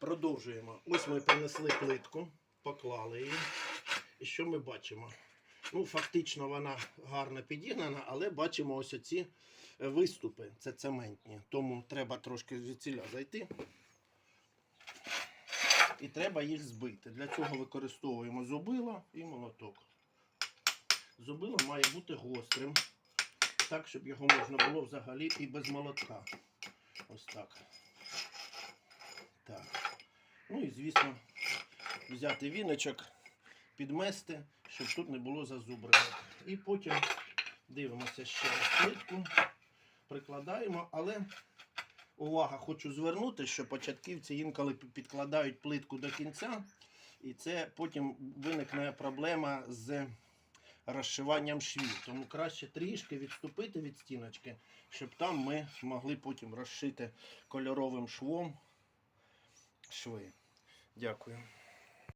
Продовжуємо. Ось ми принесли плитку, поклали її. І що ми бачимо? Ну, фактично вона гарно підігнана, але бачимо ось оці е, виступи. Це цементні. Тому треба трошки звідсіля зайти. І треба їх збити. Для цього використовуємо зубило і молоток. Зубило має бути гострим, так, щоб його можна було взагалі і без молотка. Ось. Так. Ну і звісно, взяти віночок, підмести, щоб тут не було зазубринок. І потім дивимося ще раз плитку, прикладаємо, але увага, хочу звернути, що початківці інколи підкладають плитку до кінця, і це потім виникне проблема з розшиванням швів. Тому краще трішки відступити від стіночки, щоб там ми могли потім розшити кольоровим швом шви. Дякую.